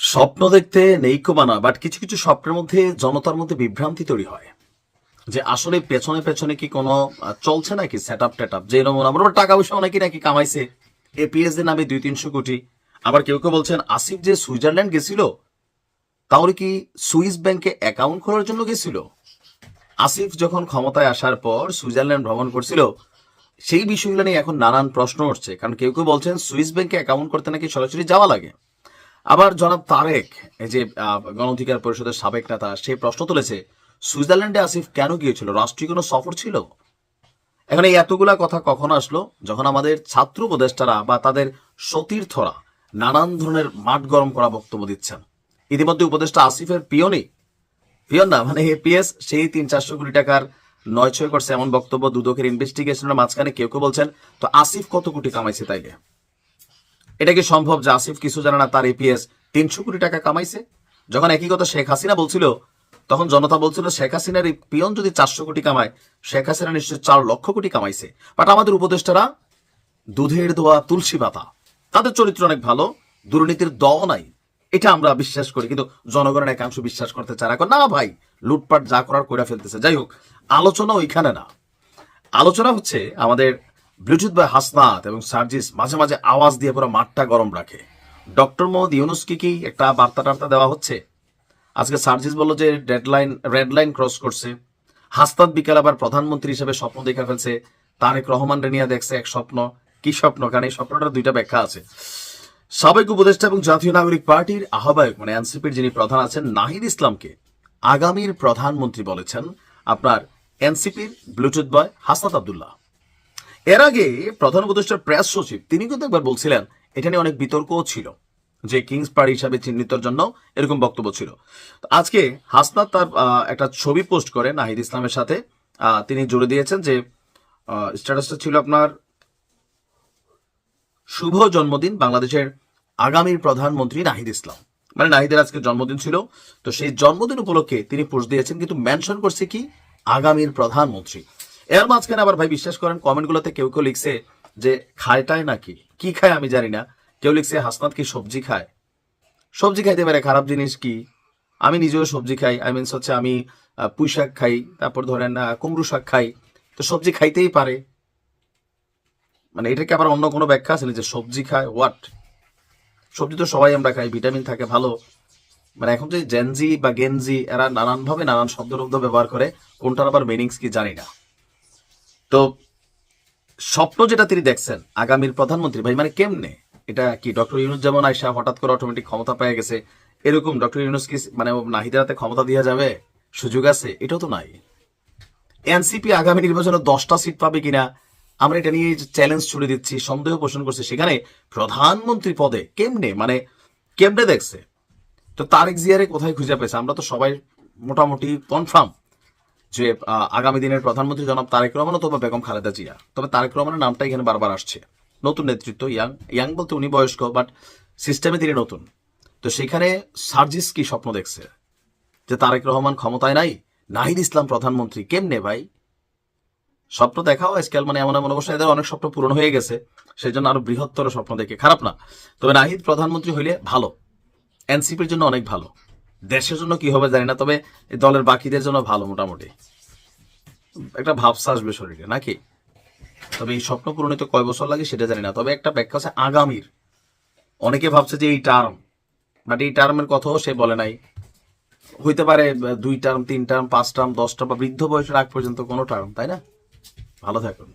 স্বপ্ন দেখতে নেইকো বানা বাট কিছু কিছু স্বপ্নের মধ্যে, জনতার মধ্যে বিভ্রান্তি তৈরি হয়। যে আসলে পেছনে পেছনে কি কোনো চলছে নাকি সেট আপ টেট আপ যে এরকম আমরা টাকা পয়সা অনেকে নাকি কামাইছে। এপিএস এর নামে দুই তিনশো কোটি। আবার কেউ কেউ বলছেন, আসিফ যে সুইজারল্যান্ড গেছিল, তাহলে কি সুইস ব্যাংকে অ্যাকাউন্ট খোলার জন্য গেছিল? আসিফ যখন ক্ষমতায় আসার পর সুইজারল্যান্ড ভ্রমণ করছিল, সেই বিষয়গুলো নিয়ে এখন নানান প্রশ্ন উঠছে। কারণ কেউ কেউ বলছেন, সুইস ব্যাংকে অ্যাকাউন্ট করতে নাকি সরাসরি যাওয়া লাগে? আবার জনাব তারেক এই যে আহ, গণ অধিকার পরিষদের সাবেক নেতা সে প্রশ্ন তুলেছে সুইজারল্যান্ডে আসিফ কেন গিয়েছিল? রাষ্ট্রীয় কোনো সফর ছিল? এখন এই এতগুলা কথা কখন আসলো? যখন আমাদের ছাত্র উপদেষ্টারা বা তাদের সতীর্থরা নানান ধরনের মাঠ গরম করা বক্তব্য দিচ্ছেন। ইতিমধ্যে উপদেষ্টা আসিফের পিয়নি পিয়ন না মানে এপিএস সেই তিন চারশো কোটি টাকার নয় ছয় করছে এমন বক্তব্য দুদকের ইনভেস্টিগেশনের মাঝখানে কেউ কেউ বলছেন তো আসিফ কত কোটি কামাইছে তাইলে? এটা কি সম্ভব যে আসিফ কিছু জানে না তার এপিএস তিনশো কোটি টাকা কামাইছে? যখন একই কথা শেখ হাসিনা বলছিল তখন জনতা বলছিল শেখ হাসিনার এই পিয়ন যদি চারশো কোটি কামায় শেখ হাসিনা নিশ্চয় চার লক্ষ কোটি কামাইছে। বাট আমাদের উপদেষ্টারা দুধের দোয়া তুলসী পাতা তাদের চরিত্র অনেক ভালো দুর্নীতির দ নাই। এটা আমরা বিশ্বাস করি কিন্তু জনগণের একাংশ বিশ্বাস করতে চায় এখন, না ভাই লুটপাট যা করার করে ফেলতেছে। যাই হোক আলোচনা ওইখানে না। আলোচনা হচ্ছে আমাদের ব্লুটুথ বা হাসনাত এবং সার্জিস মাঝে মাঝে আওয়াজ দিয়ে পুরো মাঠটা গরম রাখে। ডক্টর মোহাম্মদ ইউনুসকে কি একটা বার্তা টার্তা দেওয়া হচ্ছে? আজকে সার্জিস বলল যে ডেডলাইন, রেড লাইন ক্রস করছে। হাসনাত বিকাল আবার প্রধানমন্ত্রী হিসেবে স্বপ্ন দেখা ফেলছে। তারেক রহমান রেনিয়া দেখছে এক স্বপ্ন। কি স্বপ্ন? কারণ এই স্বপ্নটার দুইটা ব্যাখ্যা আছে। সাবেক উপদেষ্টা এবং জাতীয় নাগরিক পার্টির আহ্বায়ক মানে এনসিপির যিনি প্রধান আছেন, নাহিদ ইসলামকে আগামীর প্রধানমন্ত্রী বলেছেন আপনার এনসিপির ব্লুটুথ বয় হাসনাত আবদুল্লাহ। এর আগে প্রধান উপদেষ্টার প্রেস সচিব, তিনি কিন্তু একবার বলছিলেন, এটা নিয়ে অনেক বিতর্কও ছিল যে কিংস পার্টি হিসাবে চিহ্নিতর জন্য এরকম বক্তব্য ছিল। আজকে হাসনাত তার একটা ছবি পোস্ট করে নাহিদ ইসলামের সাথে। তিনি জুড়ে দিয়েছেন যে স্ট্যাটাসটা ছিল আপনার, শুভ জন্মদিন বাংলাদেশের আগামীর প্রধানমন্ত্রী নাহিদ ইসলাম। মানে নাহিদের আজকে জন্মদিন ছিল, তো সেই জন্মদিন উপলক্ষে তিনি পোস্ট দিয়েছেন, কিন্তু মেনশন করছে কি, আগামীর প্রধানমন্ত্রী। এর মাঝখানে আবার ভাই বিশ্বাস করেন কমেন্টগুলোতে কেউ কেউ লিখছে যে খায়টায় নাকি? কি খায় আমি জানি না। কেউ লিখছে, হাসনাত কি সবজি খায়? সবজি খাইতে পারে, খারাপ জিনিস কি? আমি নিজেও সবজি খাই আই মিনস হচ্ছে আমি পুঁই শাক খাই, তারপর ধরেন কুমড়ো শাক খাই। তো সবজি খাইতেই পারে। মানে এটাকে আবার অন্য কোনো ব্যাখ্যা আছে? যে সবজি খায় হোয়াট সবজি তো সবাই আমরা খাই, ভিটামিন থাকে, ভালো। মানে এখন যে জেনজি বা গেনজি এরা নানানভাবে নানান শব্দ ব্যবহার করে, কোনটার আবার মিনিংস কি জানি না। তো স্বপ্ন যেটা তিনি দেখছেন আগামীর প্রধানমন্ত্রী, ভাই মানে কেমনে? এটা কি ডক্টর ইউনুস যেমন আয়সা হঠাৎ করে অটোমেটিক ক্ষমতা পেয়ে গেছে, এরকম ডক্টর ইউনুস কি মানে নাহিদের হাতে ক্ষমতা দেওয়া যাবে? সুযোগ আছে? এটাও তো নাই। এনসিপি আগামী নির্বাচনে দশটা সিট পাবে কিনা? আমরা এটা নিয়ে চ্যালেঞ্জ ছুড়ে দিচ্ছি, সন্দেহ পোষণ করছে, সেখানে প্রধানমন্ত্রী পদে কেমনে? মানে কেমনে দেখছে? তো তারেক জিয়ারে কোথায় খুঁজে পেয়েছে? আমরা তো সবাই মোটামুটি কনফার্ম যে আগামী দিনের প্রধানমন্ত্রী জনাব তারেক রহমান অথবা বেগম খালেদা জিয়া। তবে তারেক রহমানের নামটা এখানে বারবার আসছে। নতুন নেতৃত্ব, ইয়াং ইয়াং বলতে উনি বয়স্ক, বাট সিস্টেমে তিনি নতুন। তো সেখানে সার্জিস কি স্বপ্ন দেখছে? যে তারেক রহমান ক্ষমতায় নাই, নাহিদ ইসলাম প্রধানমন্ত্রী কেমনে ভাই? স্বপ্ন দেখাও আজকাল মানে এমন এমন অবস্থা এদের অনেক স্বপ্ন পূরণ হয়ে গেছে। সেই জন্য আরও বৃহত্তর স্বপ্ন দেখে খারাপ না। তবে নাহিদ প্রধানমন্ত্রী হইলে ভালো। এনসিপির জন্য অনেক ভালো। দেশের জন্য কি হবে জানি না, তবে দলের বাকিদের জন্য ভালো মোটামুটি। একটা ভাবসা আসবে শরীরে, নাকি? তবে এই স্বপ্ন পূরণে তো কয় বছর লাগে সেটা জানি না, তবে একটা ব্যাখ্যা আছে আগামীর। অনেকে ভাবছে যে এই টার্ম বাট এই টার্মের কথাও সে বলে নাই। হইতে পারে দুই টার্ম তিন টার্ম পাঁচ টার্ম দশ টার্ম বা বৃদ্ধ বয়সের আগ পর্যন্ত কোনো টার্ম তাই না? ভালো থাকুন।